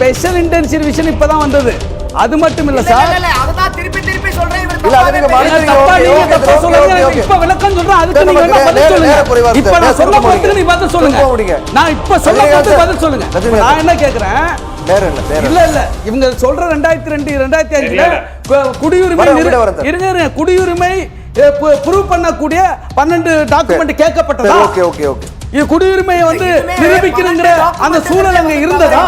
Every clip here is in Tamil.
ஸ்பெஷல் இன்டென்சிவ் விஷன் இப்பதான் வந்தது. அது மட்டும் இல்ல சார். அதுதான் திருப்பி திருப்பி சொல்றேன். இப்ப விளக்கம் சொல்றேன். அதுக்கு நீங்க வேணா பதில் சொல்லுங்க. இப்ப நான் சொல்ல போறதுக்கு நீ. பதில் சொல்லுங்க. நான் இப்ப சொல்ல சார். பதில் சொல்லுங்க. நான் என்ன கேக்குறேன்? இல்ல இல்ல இல்ல. இவங்க சொல்ற ரெண்டாயிரத்தி ரெண்டு ரெண்டாயிரத்தி அஞ்சுல குடியுரிமை. இருங்க இருங்க. குடியுரிமை ப்ரூவ் பண்ணக்கூடிய பன்னெண்டு டாக்குமெண்ட் கேட்கப்பட்டதா ஓகே ஓகே ஓகே. இது குடியுரிமையை வந்து நிரூபிக்கணுங்கிற அந்த சூழல் அங்க. இருந்ததா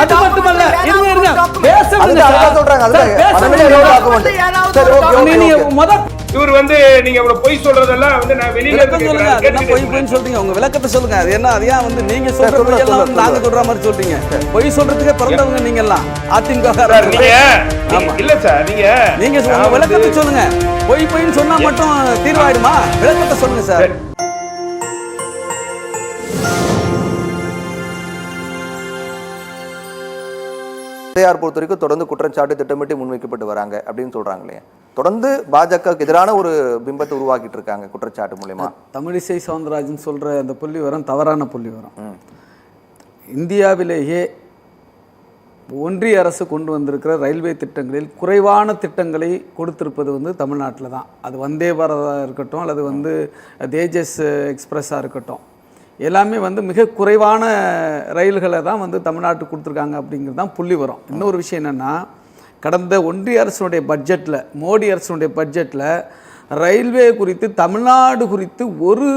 அது மட்டுமல்ல இருங்க இருங்க ஏதாவது ஒரு பேச document. விடுங்க அதுதான் சார். சொல்றாங்க, அதுதான். சார், பேச பன்னெண்டு விடுங்க. document. ஏதாவது சரி, ஒரு ஓகே, ஓகே, நீ- நீ ஓகே. முத இவர் வந்து நீங்க இவ்வளவு பொய் சொல்றதெல்லாம் வந்து நான் வெளியில சொல்லுங்க என்ன. பொய் பொய்ன்னு சொல்றீங்க உங்க விளக்கத்தை சொல்லுங்க அது என்ன அது ஏன் வந்து நீங்க சொல்ற வந்து சொல்லுங்க, நாங்க சொல்ற மாதிரி சொல்றீங்க பொய் சொல்றதுக்கே பிறந்தவங்க நீங்க எல்லாம் அதிமுக. நீங்க இல்ல சார் நீங்க நீங்க விளக்கத்தை சொல்லுங்க பொய் பொய்ன்னு சொன்னா மட்டும் தீர்வாயிடுமா விளக்கத்தை சொல்லுங்க சார் பெரியார் பொறுத்த வரைக்கும் தொடர்ந்து குற்றச்சாட்டு திட்டமிட்டு முன்வைக்கப்பட்டு வராங்க அப்படின்னு சொல்றாங்க இல்லையா தொடர்ந்து பாஜகவுக்கு எதிரான ஒரு பிம்பத்தை உருவாக்கிட்டு இருக்காங்க குற்றச்சாட்டு மூலியமா. தமிழிசை சவுந்தரராஜன் சொல்ற அந்த புள்ளி வரம் தவறான புள்ளி வரம் இந்தியாவிலேயே ஒன்றிய அரசு கொண்டு வந்திருக்கிற ரயில்வே திட்டங்களில் குறைவான திட்டங்களை கொடுத்திருப்பது வந்து தமிழ்நாட்டில் தான். அது வந்தே பாரதா இருக்கட்டும் அல்லது வந்து தேஜஸ் எக்ஸ்பிரஸாக இருக்கட்டும். எல்லாமே வந்து மிக குறைவான ரயில்களை தான் வந்து தமிழ்நாட்டுக்கு கொடுத்துருக்காங்க அப்படிங்கிறது தான் புள்ளி வரும். இன்னொரு விஷயம் என்னென்னா கடந்த ஒன்றிய அரசினுடைய பட்ஜெட்டில் மோடி அரசினுடைய பட்ஜெட்டில் ரயில்வே குறித்து தமிழ்நாடு குறித்து ஒரு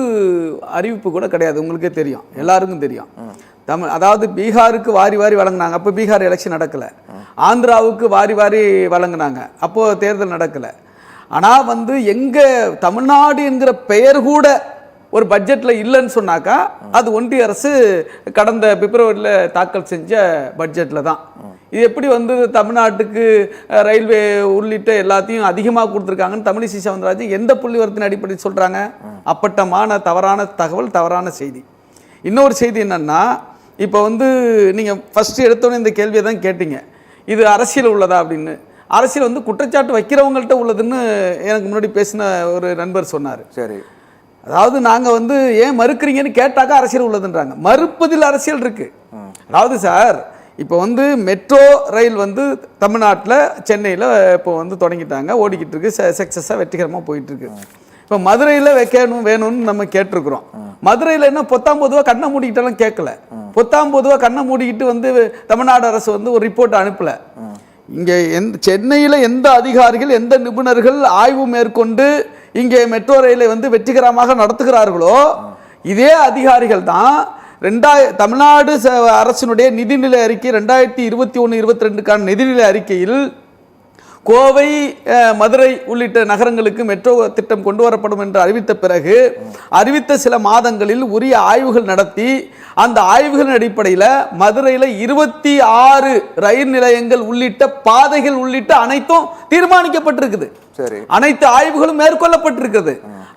அறிவிப்பு கூட கிடையாது. உங்களுக்கே தெரியும். எல்லாருக்கும் தெரியும். தமிழ் அதாவது பீகாருக்கு வாரி வாரி வழங்கினாங்க. அப்போ பீகார் எலெக்ஷன் நடக்கலை. ஆந்திராவுக்கு வாரி வாரி வழங்கினாங்க. அப்போது தேர்தல் நடக்கலை. ஆனால் வந்து எங்கே தமிழ்நாடு என்கிற பெயர் கூட ஒரு பட்ஜெட்டில் இல்லைன்னு சொன்னாக்கா அது ஒன்றிய அரசு கடந்த பிப்ரவரியில் தாக்கல் செஞ்ச பட்ஜெட்டில் தான். இது எப்படி வந்து தமிழ்நாட்டுக்கு ரயில்வே உள்ளிட்ட எல்லாத்தையும் அதிகமாக கொடுத்துருக்காங்கன்னு தமிழிசை சவுந்தரராஜன் எந்த புள்ளிவரத்தின் அடிப்படையில் சொல்கிறாங்க அப்பட்டமான தவறான தகவல் தவறான செய்தி. இன்னொரு செய்தி என்னென்னா இப்போ வந்து நீங்கள் ஃபஸ்ட்டு எடுத்தோன்னே இந்த கேள்வியை தான் கேட்டீங்க. இது அரசியல் உள்ளதா அப்படின்னு. அரசியல் வந்து குற்றச்சாட்டு வைக்கிறவங்கள்ட்ட உள்ளதுன்னு எனக்கு முன்னாடி பேசின ஒரு நண்பர் சொன்னார். சரி. அதாவது நாங்கள் வந்து ஏன் மறுக்கிறீங்கன்னு கேட்டாக்கா அரசியல் உள்ளதுன்றாங்க. மறுப்பதில் அரசியல் இருக்கு. அதாவது சார் இப்போ வந்து மெட்ரோ ரயில் வந்து தமிழ்நாட்டில் சென்னையில் இப்போ வந்து தொடங்கிட்டாங்க. ஓடிக்கிட்டு இருக்கு சக்ஸஸாக வெற்றிகரமாக போயிட்டு இருக்கு இப்போ மதுரையில் வைக்கணும் வேணும்னு நம்ம கேட்டிருக்கிறோம். மதுரையில் என்ன பொத்தாம் பொதுவாக கண்ணை மூடிக்கிட்டெல்லாம் கேட்கல பொத்தாம் பொதுவாக கண்ணை மூடிக்கிட்டு வந்து தமிழ்நாடு அரசு வந்து ஒரு ரிப்போர்ட் அனுப்பலை. இங்கே எந்த சென்னையில் எந்த அதிகாரிகள் எந்த நிபுணர்கள் ஆய்வு மேற்கொண்டு இங்கே மெட்ரோ ரயிலை வந்து வெற்றிகரமாக நடத்துகிறார்களோ இதே அதிகாரிகள் தான் ரெண்டாய தமிழ்நாடு ச- அரசினுடைய நிதிநிலை அறிக்கை ரெண்டாயிரத்தி இருபத்தி ஒன்று இருபத்தி ரெண்டுக்கான நிதிநிலை அறிக்கையில் கோவை மதுரை உள்ளிட்ட நகரங்களுக்கு மெட்ரோ திட்டம் கொண்டு வரப்படும் என்று அறிவித்த பிறகு அறிவித்த சில மாதங்களில் உரிய ஆய்வுகள் நடத்தி அந்த ஆய்வுகளின் அடிப்படையில் மதுரையில் இருபத்தி ஆறு ரயில் நிலையங்கள் உள்ளிட்ட பாதைகள் உள்ளிட்ட அனைத்தும் தீர்மானிக்கப்பட்டிருக்குது. சரி. அனைத்து ஆய்வுகளும் மேற்கொள்ளப்பட்டிருக்கிறது.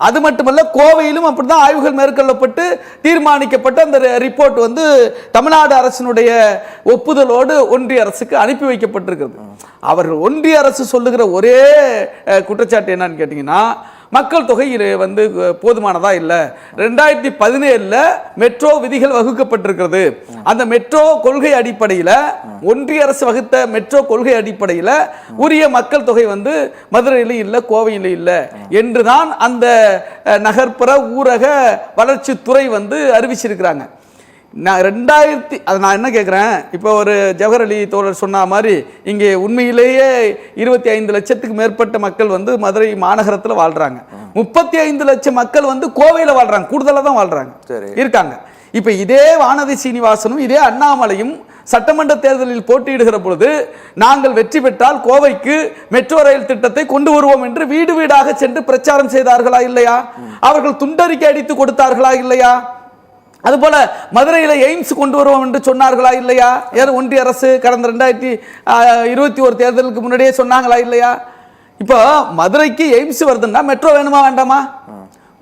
அது மட்டுமல்ல கோவையிலும் அப்படிதான் ஆய்வுகள் மேற்கொள்ளப்பட்டு தீர்மானிக்கப்பட்ட அந்த ரிப்போர்ட் வந்து தமிழ்நாடு அரசினுடைய ஒப்புதலோடு ஒன்றிய அரசுக்கு அனுப்பி வைக்கப்பட்டிருக்கிறது. அவர்கள் ஒன்றிய அரசு சொல்லுகிற ஒரே குற்றச்சாட்டு என்னன்னு கேட்டிங்கன்னா மக்கள் தொகை வந்து போதுமானதாக போதுமானதா இல்லை. ரெண்டாயிரத்தி பதினேழில் மெட்ரோ விதிகள் வகுக்கப்பட்டிருக்கிறது. அந்த மெட்ரோ கொள்கை அடிப்படையில் ஒன்றிய அரசு வகுத்த மெட்ரோ கொள்கை அடிப்படையில் உரிய மக்கள் தொகை வந்து மதுரையிலும் இல்லை கோவையிலும் இல்லை என்றுதான் அந்த நகர்ப்புற ஊரக வளர்ச்சித்துறை வந்து அறிவிச்சிருக்கிறாங்க. நான் ரெண்டாயிரத்தி அது நான் என்ன கேட்குறேன் இப்போ ஒரு ஜவஹர் அலி தோழர் சொன்ன மாதிரி இங்கே உண்மையிலேயே இருபத்தி ஐந்து லட்சத்துக்கு மேற்பட்ட மக்கள் வந்து மதுரை மாநகரத்தில் வாழ்கிறாங்க முப்பத்தி ஐந்து லட்சம் மக்கள் வந்து கோவையில் வாழ்கிறாங்க கூடுதலாக தான் வாழ்கிறாங்க சரி. இருக்காங்க. இப்போ இதே வானதி சீனிவாசனும் இதே அண்ணாமலையும் சட்டமன்ற தேர்தலில் போட்டியிடுகிற பொழுது நாங்கள் வெற்றி பெற்றால் கோவைக்கு மெட்ரோ ரயில் திட்டத்தை கொண்டு வருவோம் என்று வீடு வீடாக சென்று பிரச்சாரம் செய்தார்களா இல்லையா? அவர்கள் துண்டறிக்கை அடித்து கொடுத்தார்களா இல்லையா? அதுபோல மதுரையில் எய்ம்ஸ் கொண்டு வருவோம் என்று சொன்னார்களா இல்லையா? யார் ஒன்றிய அரசு கடந்த ரெண்டாயிரத்தி இருபத்தி ஒரு தேர்தலுக்கு முன்னாடியே சொன்னாங்களா இல்லையா? இப்போ மதுரைக்கு எய்ம்ஸ் வருதுன்னா மெட்ரோ வேணுமா வேண்டாமா?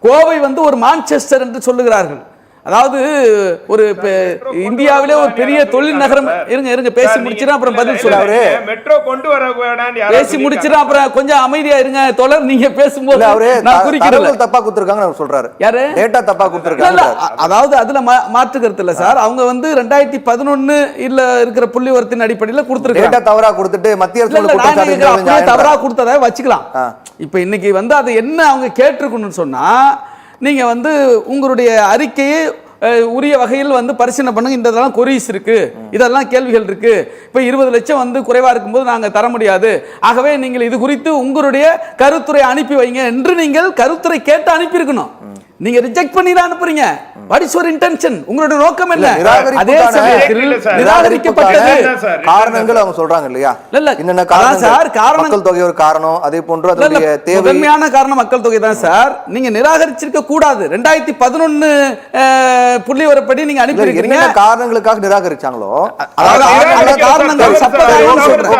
கோவை வந்து ஒரு மான்செஸ்டர் என்று சொல்லுகிறார்கள். அதாவது ஒரு இந்தியாவிலே ஒரு பெரிய தொழில் நகரம் இருங்க இருங்க பேசி முடிச்சிடும் அப்புறம் பதில் சொல்ல மெட்ரோ கொண்டு வர பேசி முடிச்சிடும் அப்புறம் கொஞ்சம் அமைதியா இருங்க தொடர் நீங்க பேசும்போது அவரு நான் குறிக்கிறேன் தப்பா கொடுத்திருக்காங்கன்னு அவர் சொல்றாரு. யாரு? டேட்டா தப்பா கொடுத்திருக்காங்க அதாவது அதுல மா- மாற்று கருத்து இல்ல சார். அவங்க வந்து ரெண்டாயிரத்தி பதினொன்னு இல்ல இருக்கிற புள்ளி வரத்தின் அடிப்படையில கொடுத்துருக்காங்க டேட்டா தவறா கொடுத்துட்டு மத்திய அரசு தவறா. கொடுத்ததை வச்சுக்கலாம். இப்ப இன்னைக்கு வந்து அது என்ன அவங்க கேட்டிருக்கணும்னு சொன்னா நீங்கள் வந்து உங்களுடைய அறிக்கையை உரிய வகையில் வந்து பரிசீலனை பண்ணுங்க. இந்த இதெல்லாம் கொரிஸ் இருக்கு. இதெல்லாம் கேள்விகள் இருக்கு. இப்போ இருபது லட்சம் வந்து குறைவாக இருக்கும்போது நாங்கள் தர முடியாது. ஆகவே நீங்கள் இது குறித்து உங்களுடைய கருத்துரை அனுப்பி வைங்க என்று நீங்கள் கருத்துரை கேட்டு அனுப்பியிருக்கணும். நீங்க ரிஜெக்ட் பண்ணி தான் அனுப்புறீங்க. வாட் இஸ் யுவர் இன்டென்ஷன் உங்களுடைய நோக்கம் என்ன? இல்ல, அதே சமயத்தில். நிராகரிக்கப்பட்டது? காரணங்கள் அவங்க சொல்றாங்க இல்லையா? இல்ல, இல்ல. என்னென்ன காரணங்கள்? சார், காரணம்- மக்கள் தொகை ஒரு காரணம் அதே போன்று அதனுடைய தேவை முதன்மையான காரணம் மக்கள் தொகை தான் சார். நீங்க நிராகரிச்சிருக்க கூடாது. ரெண்டாயிரத்தி பதினொன்னு புள்ளி வரப்படி நீங்க இல்ல, அனுப்பி என்னென்ன காரணங்களுக்காக நிராகரிச்சாங்களோ அதாவது காரணங்கள்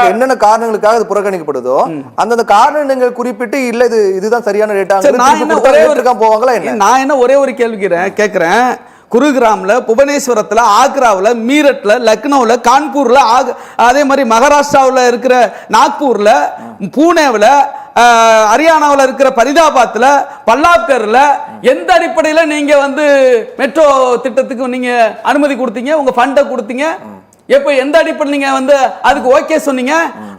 என்னென்ன காரணங்களுக்காக இது புறக்கணிக்கப்படுதோ அந்தந்த காரணங்கள் குறிப்பிட்டு இல்ல இது இதுதான் சரியான ஒரு போவாங்களா என்ன? நான் என்ன ஒரே ஒரு கேள்வி கேட்குறேன் குருகிராமில் புவனேஸ்வரத்தில் ஆக்ராவில் ஆக்ராவுல மீரட்ல லக்னோவில் கான்பூரில் ஆக் அதே மாதிரி மகாராஷ்டிராவில் இருக்கிற நாக்பூரில் பூனேவில் ஹரியானாவில் இருக்கிற பரிதாபாத்தில் பல்லாப்கரில் எந்த அடிப்படையில் நீங்கள் வந்து மெட்ரோ திட்டத்துக்கு நீங்கள் அனுமதி கொடுத்தீங்க? உங்கள் ஃபண்டை கொடுத்தீங்க? எப்போ எந்த அடிப்படையில் நீங்க வந்து அதுக்கு ஓகே சொன்னீங்க?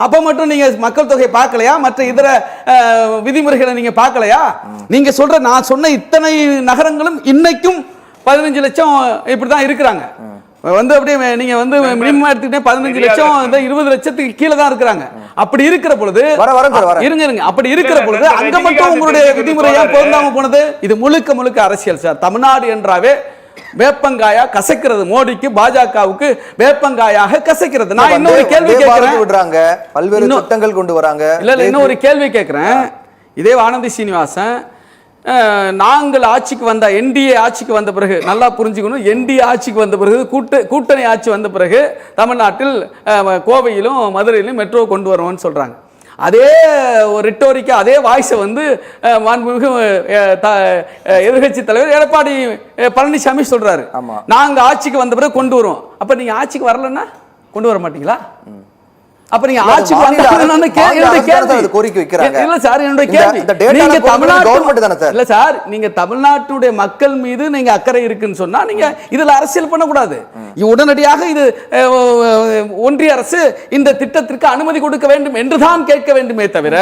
அப்ப மட்டும் நீங்க மக்கள் தொகை பார்க்கலையா? மற்ற இதர விதிமுறைகளை நீங்க பார்க்கலையா? நீங்க சொல்ற நான் சொன்ன இத்தனை நகரங்களும் இன்னைக்கும் பதினஞ்சு லட்சம் இப்படிதான் இருக்கிறாங்க. வந்து அப்படியே நீங்க வந்து மினிமம் எடுத்துக்கிட்டே பதினஞ்சு லட்சம் இருபது லட்சத்துக்கு கீழே தான் இருக்கிறாங்க. அப்படி இருக்கிற பொழுது வர, வரேன். இருங்க இருங்க. அப்படி இருக்கிற பொழுது அங்க மட்டும் உங்களுடைய விதிமுறையா. பொருந்தாம போனது? இது முழுக்க முழுக்க அரசியல் சார். தமிழ்நாடு என்றாவே வேப்பங்காயா கசக்கிறது. மோடிக்கு பாஜகவுக்கு வேப்பங்காயாக கசக்கிறது. நான் இன்னொரு கேள்வி கேட்கிறேன். விடுறாங்க. பல்வேறு திட்டங்கள் கொண்டு வராங்க. இல்ல இல்ல இன்னும் ஒரு கேள்வி கேட்கிறேன். இதே வானதி சீனிவாசன் நாங்கள் ஆட்சிக்கு வந்த என்டிஏ ஆட்சிக்கு வந்த பிறகு நல்லா புரிஞ்சுக்கணும். என்டிஏ ஆட்சிக்கு வந்த பிறகு கூட்டு கூட்டணி ஆட்சி வந்த பிறகு தமிழ்நாட்டில் கோவையிலும் மதுரையிலும் மெட்ரோ கொண்டு வருவோம்னு சொல்றாங்க. அதே ஒரு ரிட்டோரிக்கா அதே வாய்ஸை வந்து மாண்புமிகு எதிர்க்கட்சி தலைவர் எடப்பாடி பழனிசாமி சொல்றாரு. ஆமா. நாங்க ஆட்சிக்கு வந்த பிறகு கொண்டு வருவோம். அப்ப நீங்க ஆட்சிக்கு வரலன்னா கொண்டு வர மாட்டீங்களா? அப்ப நீங்க தானே கேள்வி. கோரிக்கை வைக்கிறாங்க. இல்ல சார் என்னோட கேள்வி. நீங்க government தானே சார்? இல்ல சார் நீங்க தமிழ்நாட்டுடைய மக்கள் மீது நீங்க அக்கறை இருக்குன்னு சொன்னா நீங்க இதுல அரசியல் பண்ணக்கூடாது. உடனடியாக இது ஒன்றிய அரசு இந்த திட்டத்திற்கு அனுமதி கொடுக்க வேண்டும் என்றுதான் கேட்க வேண்டுமே தவிர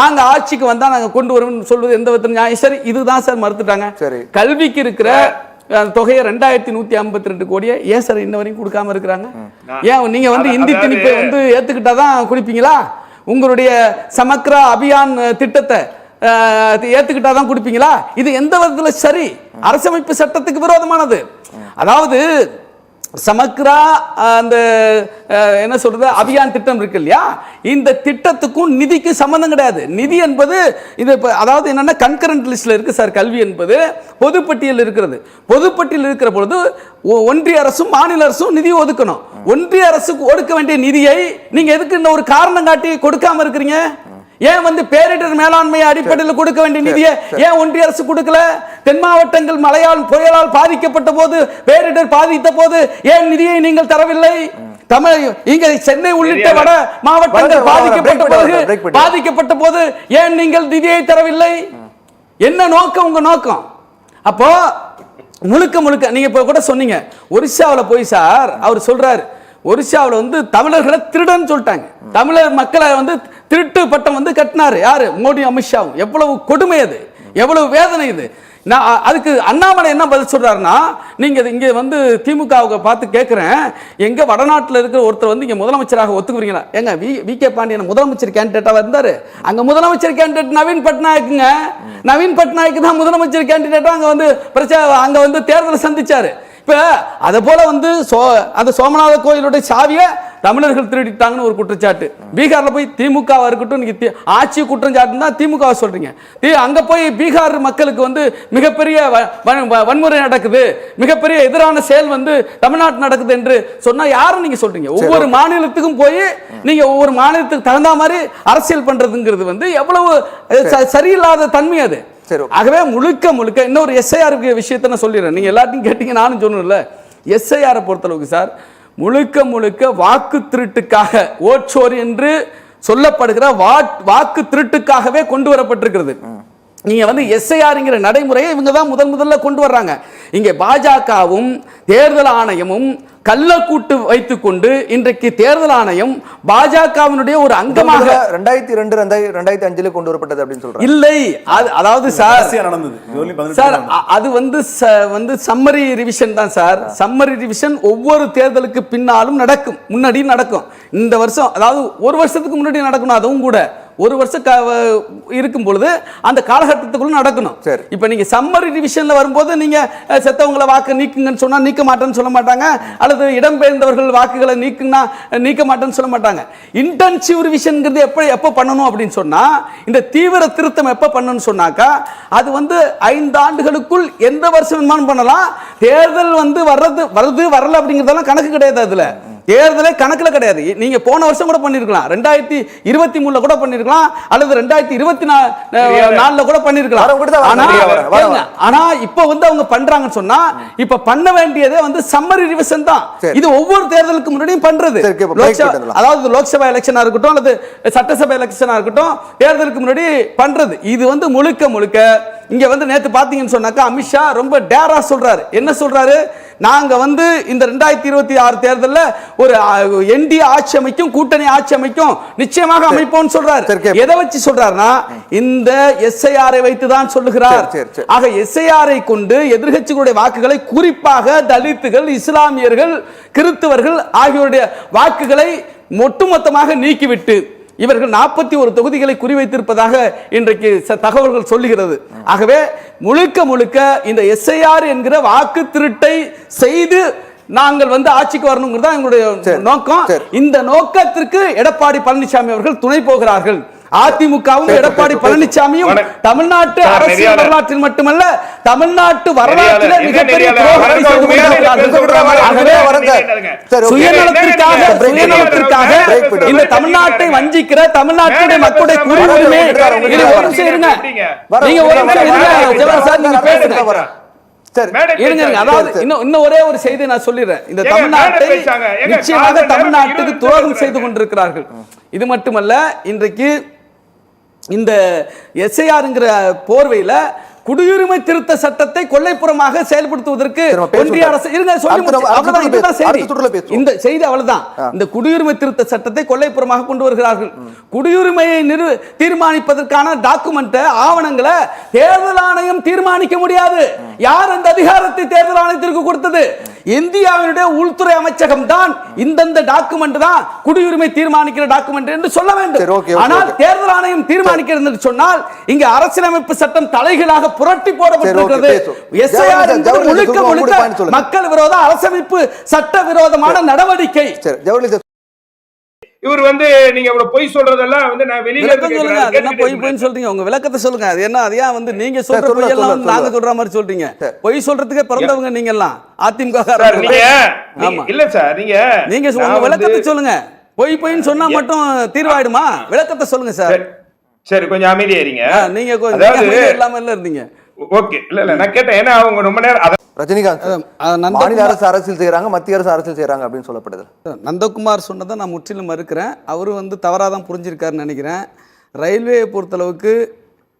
நாங்க ஆட்சிக்கு வந்தா நாங்க கொண்டு வருவோம் சொல்வது எந்த விதத்தில் நியாயம். சரி இதுதான் சார் மறுத்துட்டாங்க. சரி. கல்விக்கு இருக்கிற அந்த தொகையை ரெண்டாயிரத்தி நூத்தி ஐம்பத்தி ரெண்டு கோடியை ஏன் சார் இன்ன வரைக்கும் கொடுக்காம இருக்கிறாங்க? ஏன் நீங்க வந்து இந்தி திணிப்பை வந்து ஏத்துக்கிட்டாதான் குடிப்பீங்களா? உங்களுடைய சமக்ரா அபியான் திட்டத்தை அஹ், ஏத்துக்கிட்டாதான் குடிப்பீங்களா? இது எந்த விதத்துல சரி? அரசமைப்பு சட்டத்துக்கு விரோதமானது. அதாவது சமக்ரா அந்த என்ன சொல்கிறது அபியான் திட்டம் இருக்கு இல்லையா? இந்த திட்டத்துக்கும் நிதிக்கும் சம்மந்தம் கிடையாது. நிதி என்பது இது இப்போ அதாவது என்னென்னா கன்கரண்ட் லிஸ்ட்டில் இருக்குது சார் கல்வி என்பது. பொதுப்பட்டியல் இருக்கிறது. பொதுப்பட்டியல் இருக்கிற பொழுது ஒ- ஒன்றிய அரசும் மாநில அரசும் நிதி ஒதுக்கணும். ஒன்றிய அரசுக்கு ஒதுக்க வேண்டிய நிதியை நீங்கள் எதுக்கு இந்த ஒரு காரணம் காட்டி கொடுக்காமல் இருக்கிறீங்க? ஏன் வந்து பேரிடர் மேலாண்மை அடிப்படையில் கொடுக்க வேண்டிய நிதியை ஏன் ஒன்றிய அரசு கொடுக்கல? தென் மாவட்டங்கள் மழையால் புயலால் பாதிக்கப்பட்ட போது பேரிடர் பாதித்த போது ஏன் நிதியை நீங்கள் தரவில்லை? தமிழ் இங்க சென்னை உள்ளிட்ட. வட மாவட்டங்கள் பாதிக்கப்பட்ட போது. பாதிக்கப்பட்ட போது ஏன் நீங்கள் நிதியை தரவில்லை? என்ன நோக்கம் உங்க நோக்கம்? அப்போ முழுக்க முழுக்க நீங்க இப்ப கூட சொன்னீங்க ஒரிசாவுல போய் சார் அவர் சொல்றாரு ஒரிசாவுல வந்து தமிழர்களை திருடன்னு சொல்லிட்டாங்க. தமிழர் மக்களை வந்து திருட்டு பட்டம் வந்து கட்டினார். யாரு? மோடி அமித்ஷாவும் எவ்வளவு கொடுமை அது. எவ்வளவு வேதனை இது. நான் அதுக்கு அண்ணாமலை என்ன பதில் சொல்கிறாருன்னா நீங்கள் இங்கே வந்து திமுகவுக்கு பார்த்து கேட்குறேன் எங்கே வடநாட்டில் இருக்கிற ஒருத்தர் வந்து இங்கே முதலமைச்சராக ஒத்துக்குறீங்களா? ஏங்க வி வி கே பாண்டியன் முதலமைச்சர் கேண்டிடேட்டாக இருந்தார்? அங்கே முதலமைச்சர் கேண்டிடேட் நவீன் பட்நாயக்குங்க. நவீன் பட்நாயக் தான் முதலமைச்சர் கேண்டிடேட்டாக அங்கே வந்து பிரச்சா அங்கே வந்து தேர்தலை சந்திச்சார். இப்ப அதை போல வந்து சோ அந்த சோமநாத கோயிலுடைய சாவியை தமிழர்கள் திருடிட்டாங்கன்னு ஒரு குற்றச்சாட்டு. பீகார்ல போய் திமுகவா இருக்கட்டும் நீங்க தி- ஆட்சி குற்றச்சாட்டு தான் திமுக சொல்றீங்க. தி- அங்க போய் பீகார் மக்களுக்கு வந்து மிகப்பெரிய வன்முறை நடக்குது. மிகப்பெரிய எதிரான செயல் வந்து தமிழ்நாட்டு நடக்குது என்று சொன்னா யாரும் நீங்க சொல்றீங்க? ஒவ்வொரு மாநிலத்துக்கும் போய் நீங்க ஒவ்வொரு மாநிலத்துக்கு தகுந்த மாதிரி அரசியல் பண்றதுங்கிறது வந்து எவ்வளவு சரியில்லாத தன்மை அது. சரி. ஆகவே முழுக்க முழுக்க இன்னொரு எஸ்ஐஆர் விஷயத்தை நான் சொல்லிடுறேன். நீங்க எல்லாத்தையும் கேட்டீங்க நானும் சொன்னேன்ல. எஸ்ஐஆரை பொறுத்தளவுக்கு சார் முழுக்க முழுக்க வாக்கு திருட்டுக்காக ஓட்சோர் என்று சொல்லப்படுகிற வாக்கு திருட்டுக்காகவே கொண்டு வரப்பட்டிருக்கிறது. நீங்க வந்து எஸ்ஐஆர்ங்கிற நடைமுறையை இவங்க தான் முதல் முதல்ல கொண்டு வர்றாங்க. இங்கே பாஜகவும் தேர்தல் ஆணையமும் கள்ளக்கூட்டு வைத்துக்கொண்டு இன்றைக்கு தேர்தல் ஆணையம் பாஜகவினுடைய ஒரு அங்கமாக ரெண்டாயிரத்தி ரெண்டு ரெண்டாயிரத்தி ரெண்டாயிரத்தி அஞ்சுல கொண்டு வரப்பட்டது அப்படின்னு சொல்றாங்க. இல்லை அது அதாவது சார் நடந்தது. சார் அது வந்து ச- வந்து சம்மரி ரிவிஷன் தான் சார். சம்மரி ரிவிஷன் ஒவ்வொரு தேர்தலுக்கு பின்னாலும் நடக்கும் முன்னாடியும் நடக்கும். இந்த வருஷம் அதாவது ஒரு வருஷத்துக்கு முன்னாடி நடக்கணும் அதுவும் கூட. ஒரு வருஷம் இருக்கும் பொழுது அந்த காலகட்டத்துக்குள்ள நடக்கணும். சரி. இப்போ நீங்க சம்மரி ரிவிஷன்ல வரும்போது நீங்க அஹ், செத்தவங்களை வாக்கு நீக்குங்கன்னு சொன்னா நீக்க மாட்டேன்னு சொல்ல மாட்டாங்க. அல்லது இடம்பெயர்ந்தவர்கள் வாக்குகளை நீக்குன்னா நீக்க மாட்டேன்னு சொல்ல மாட்டாங்க. இன்டென்சிவ் ரிவிஷன்ங்கிறது எப்போ எப்போ பண்ணணும் அப்படின்னு சொன்னா இந்த தீவிர திருத்தம் எப்போ பண்ணணும்னு சொன்னாக்கா அது வந்து ஐந்து ஆண்டுகளுக்குள் எந்த வருஷம் வேணுமானும் பண்ணலாம். தேர்தல் வந்து வர்றது வருது வரல அப்படிங்கிறதெல்லாம் கணக்கு கிடையாது அதுல. தேர்தலே கணக்குல கிடையாது. நீங்க போன வருஷம் கூட பண்ணிருக்கலாம். ரெண்டாயிரத்தி இருபத்தி மூணுல கூட பண்ணிருக்கலாம். அல்லது ரெண்டாயிரத்தி இருபத்தி நாலுல கூட பண்ணிருக்கலாம். வரேன், ஆனா இப்ப வந்து அவங்க பண்றாங்கன்னு சொன்னா இப்ப பண்ண வேண்டியதே வந்து சம்மரி ரிவிஷன் தான். இது ஒவ்வொரு தேர்தலுக்கு முன்னாடியும் பண்றது. அதாவது லோக்சபா எலெக்ஷனா இருக்கட்டும் அல்லது சட்டசபை எலெக்ஷனா இருக்கட்டும் தேர்தலுக்கு முன்னாடி பண்றது. இது வந்து முழுக்க முழுக்க இங்க வந்து நேத்து பாத்தீங்கன்னு சொன்னாக்கா அமித்ஷா ரொம்ப டேரா சொல்றாரு. என்ன சொல்றாரு? நாங்க வந்து இந்த ரெண்டாயிரத்தி இருபத்தி ஆறு தேர்தல்ல ஒரு என்டிஏ ஆட்சி அமைக்கும் கூட்டணி ஆட்சி அமைக்கும் நிச்சயமாக அமைப்போம்னு சொல்றாரு. எதை வச்சு சொல்றாருன்னா இந்த எஸ்ஐஆரை வைத்து தான் சொல்லுகிறார். ஆக எஸ்ஐஆரை கொண்டு எதிர்க்கட்சிகளுடைய வாக்குகளை குறிப்பாக தலித்துகள் இஸ்லாமியர்கள் கிறிஸ்தவர்கள் ஆகியோருடைய வாக்குகளை ஒட்டுமொத்தமாக நீக்கிவிட்டு இவர்கள் நாற்பத்தி ஒரு தொகுதிகளை குறிவைத்திருப்பதாக இன்றைக்கு தகவல்கள் சொல்லுகிறது. ஆகவே முழுக்க முழுக்க இந்த எஸ்ஐஆர் என்கிற வாக்கு திருட்டை செய்து நாங்கள் வந்து ஆட்சிக்கு வரணுங்கிறது தான் எங்களுடைய நோக்கம். இந்த நோக்கத்திற்கு எடப்பாடி பழனிசாமி அவர்கள் துணை போகிறார்கள். அதிமுகவும் எடப்பாடி பழனிசாமியும். தமிழ்நாட்டு அரசியல். வரலாற்றில் மட்டுமல்ல தமிழ்நாட்டு வரலாற்றிலே மிகப்பெரிய செய்து. சுயநலத்திற்காக சுயநலத்திற்காக. இந்த தமிழ்நாட்டை வஞ்சிக்கிற தமிழ்நாட்டுடைய மக்களுடைய குடியுரிமை. ஒரு நிமிஷம் இருங்க. நீங்க ஒரு நிமிஷம் இருங்க. சார் நீங்க பேசுங்க. ஒரே ஒரு செய்தியை நான் சொல்லிடுறேன். இந்த தமிழ்நாட்டை நிச்சயமாக தமிழ்நாட்டுக்கு துரோகம் செய்து கொண்டிருக்கிறார்கள். இது மட்டுமல்ல இன்றைக்கு இந்த எஸ்ஐஆருங்கிற போர்வையில் குடியுரிமை திருத்த சட்டத்தை கொள்ளைப்புறமாக செயல்படுத்துவதற்கு ஒன்றிய. அரசு இருங்க சொல்லி. இந்த செய்தி அவ்வளவுதான். இந்த குடியுரிமை திருத்த சட்டத்தை கொள்ளைப்புறமாக கொண்டு வருகிறார்கள். குடியுரிமையை நிறு தீர்மானிப்பதற்கான டாக்குமெண்ட் ஆவணங்களை தேர்தல் ஆணையம் தீர்மானிக்க முடியாது. யார் அந்த அதிகாரத்தை தேர்தல் ஆணையத்திற்கு கொடுத்தது? இந்தியாவினுடைய உள்துறை அமைச்சகம் தான் இந்தந்த டாக்குமெண்ட் தான் குடியுரிமை தீர்மானிக்கிற டாக்குமெண்ட் என்று சொல்ல வேண்டும். ஆனால். தேர்தல் ஆணையம் தீர்மானிக்கிறது சொன்னால் இங்க அரசியலமைப்பு சட்டம் தலைகீழாக புரட்டி போடப்பட்டிருக்கிறது. எஸ்ஐஆர் முழுக்க முழுக்க. மக்கள் விரோத அரசமைப்பு சட்ட விரோதமான நடவடிக்கை. இவர் வந்து நீங்க இவ்வளவு பொய் சொல்றதெல்லாம் வந்து நான் வெளியில சொல்லுங்க அது என்ன. பொய் பொய்ன்னு சொல்றீங்க? உங்க விளக்கத்தை சொல்லுங்க. அது என்ன அது ஏன் வந்து நீங்க சொல்ற சொல்லுங்க, வந்து நாங்க. சொல்ற மாதிரி சொல்றீங்க. பொய் சொல்றதுக்கே பிறந்தவங்க நீங்க எல்லாம் அதிமுக ஆமா. இல்ல சார் நீங்க நீங்க உங்க விளக்கத்தை சொல்லுங்க. பொய் பொய்ன்னு சொன்னா மட்டும் தீர்வாயிடுமா? விளக்கத்தை சொல்லுங்க சார். சரி, கொஞ்சம் அமைதியா இருங்க. ஆ, நீங்க கொஞ்சம் இல்லாம இல்ல இருந்தீங்க. ஓகே இல்ல இல்ல நான் கேட்டேன். ஏன்னா அவங்க ரொம்ப நேரம் ரஜினிகாந்த் மாநில அரசு அரசியல் செய்யறாங்க மத்திய அரசு அரசியல் செய்யறாங்க அப்படின்னு சொல்லப்படுது. நந்தகுமார் சொன்னதை நான் முற்றிலும் மறுக்கிறேன். அவரும் வந்து தவறாக தான் புரிஞ்சிருக்காருன்னு நினைக்கிறேன். ரயில்வேயை பொறுத்தளவுக்கு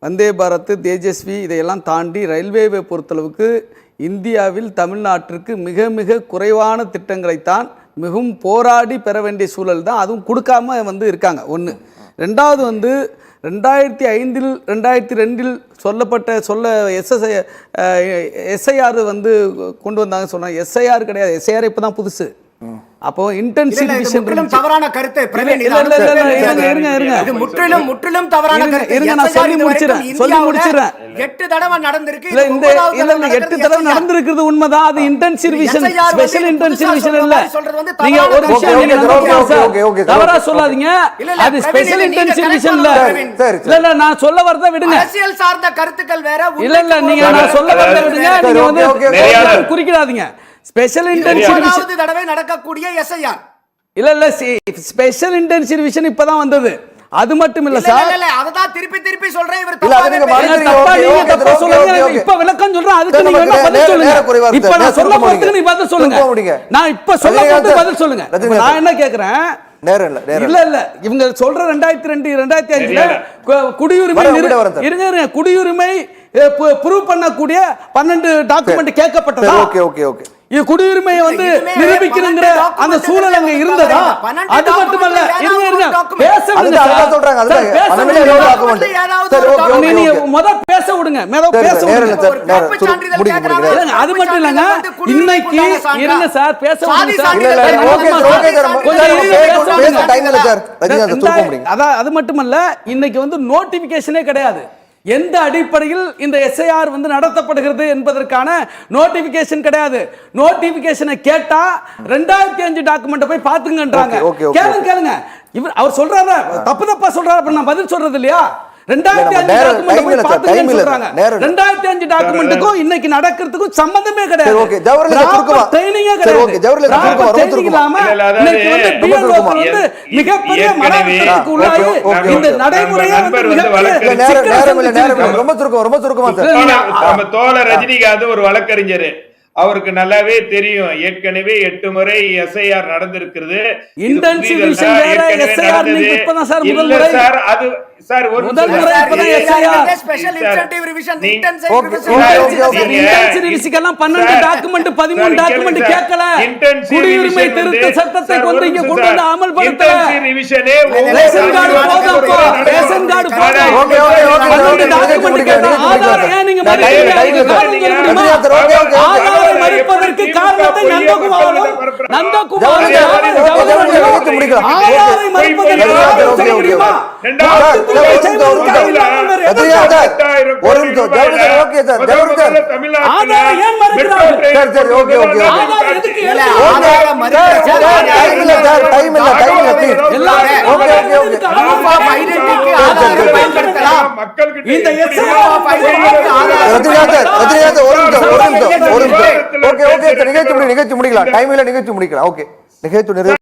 வந்தே பாரத் தேஜஸ்வி இதையெல்லாம் தாண்டி ரயில்வேவை பொறுத்தளவுக்கு இந்தியாவில் தமிழ்நாட்டிற்கு மிக மிக குறைவான திட்டங்களைத்தான் மிகவும் போராடி பெற வேண்டிய சூழல் தான். அதுவும் கொடுக்காம வந்து இருக்காங்க. ஒன்று ரெண்டாவது வந்து ரெண்டாயிரத்தி ஐந்தில் ரெண்டாயிரத்தி ரெண்டில் சொல்லப்பட்ட சொல்ல எஸ்எஸ்ஐ எஸ்ஐஆர் வந்து கொண்டு வந்தாங்கன்னு சொன்னாங்க. எஸ்ஐஆர் கிடையாது. எஸ்ஐஆர் இப்போ தான் புதுசு. அப்போ முற்றிலும் தவறான கருத்து. இருங்க. இருங்க. இது முற்றிலும் முற்றிலும் தவறான இருங்க, கருத்து. இருங்க, நான் சொல்லி முடிச்சிடுறேன், சொல்லி முடிச்சிடுறேன். எட்டு தடவை நடந்திருக்கு. இல்ல இந்த இல்ல இல்ல எட்டு தடவை. நடந்திருக்கிறது உண்மைதான். அது intensive vision special intensive vision இல்ல. நீங்க ஒரு விஷயம். தவறா. சொல்லாதீங்க. அது ஸ்பெஷல் இன்டென்சிவ் விஷன் இல்ல. இல்ல இல்ல நான் சொல்ல வரத விடுங்க. அரசியல் சார்ந்த கருத்துக்கள் வேற. இல்ல இல்ல நீங்க நான் சொல்ல வரத விடுங்க. நீங்க வந்து. குறிக்கிடாதீங்க. ஸ்பெஷல் ஒன்பதாவது தடவை நடக்கக்கூடிய எஸ்ஐஆர் இல்ல இல்ல ஸ்பெஷல் இன்டென்சிவ் விஷன் இப்பதான் வந்தது அது மட்டும் இல்ல இல்ல, சார் இல்ல, இல்ல, அததான் திருப்பி திருப்பி சொல்றேன் இவர் நீங்க. தப்பா நீங்க தப்பா சொல்லுங்க. இப்ப விளக்கம் சொல்றேன் அதுக்கு நீங்க வேணா பதில் சொல்லுங்க. இப்ப நான் சொல்ல போறதுக்கு நீ முடிங்க. பதில் சொல்லுங்க. நான் இப்ப சொல்ல போறதுக்கு பதில் சொல்லுங்க. நான் என்ன கேக்குறேன் நேரம் இல்ல இல்ல இல்ல இவங்க சொல்ற ரெண்டாயிரத்தி ரெண்டு ரெண்டாயிரத்தி அஞ்சுல குடியுரிமை. இருங்க இருங்க குடியுரிமை ப்ரூவ் பண்ணக்கூடிய பன்னெண்டு டாக்குமெண்ட் கேட்கப்பட்டதா ஓகே ஓகே ஓகே குடியுரிமையை வந்து பன்னெண்டு அந்த சூழல் அங்க இருந்ததா? அது மட்டுமல்ல இருங்க. பேச விடுங்க சொல்றாங்க அதுதான். நீங்க முத பேச விடுங்க. சரி, பேச விடுங்க. அது மட்டும் இல்லைங்க இன்னைக்கு? இருங்க சார் பேச விடுங்க அதான் அது மட்டுமல்ல இன்னைக்கு வந்து நோட்டிபிகேஷனே கிடையாது. எந்த அடிப்படையில் இந்த எஸ்ஐஆர் வந்து நடத்தப்படுகிறது என்பதற்கான நோட்டிபிகேஷன் கிடையாது. நோட்டிபிகேஷனை கேட்டா ரெண்டாயிரத்தி அஞ்சு டாக்குமெண்ட் போய் பாத்துங்கன்றாங்க கேளுங்க கேளுங்க. இவர் அவர் சொல்றாரு? தப்பு தப்பா சொல்றாரு? அப்ப நான் பதில் சொல்றது இல்லையா ரெண்டாயிரத்தி அஞ்சு டாக்குமெண்ட்டுக்கும் இன்னைக்கு நடக்கிறதுக்கும் சம்பந்தமே கிடையாது. மிகப்பெரிய உள்ளாகி இந்த. நடைமுறையே இல்ல சந்திச்சிருக்கு. ரொம்ப சுருக்கம் ரொம்ப சுருக்கமா நம்ம- தோழர் ரஜினிகாந்த் ஒரு வழக்கறிஞர். அவருக்கு நல்லாவே தெரியும். ஏற்கனவே எட்டு முறை எஸ்ஐஆர் நடந்திருக்கிறது. அது சார் ஒரு முதல் முறை. இப்பதான் SIR. Special incentive revision intensive revision பன்னெண்டு document, பதிமூணு சார். கேட்கல. குடியுரிமை திருத்த சட்டத்தை கொண்டு இங்க கொண்டு வந்து revision-ஏ ஒவ்வொரு ரேஷன் கார்டு நாட்டுக்கும் போதும் ஒரு அப்பா. நடக்கும். ரேஷன் கார்டு போதும். ஓகே ஓகே ஓகே பன்னெண்டு முடிங்க கேட்டா ஆதாரம் ஏன் நீங்க ஆதாரை மறுப்பதற்கு காரணத்தை நந்தகுமாரும் நந்தகுமாரும். ஆதாரை மறுப்பதற்கு காரணம் சொல்ல முடியுமா? நிகழ்ச்சி முடி நிகழ்ச்சி முடிக்கலாம் டைம் இல்ல நிகழ்ச்சி முடிக்கலாம் ஓகே நிகழ்ச்சி நிறைவு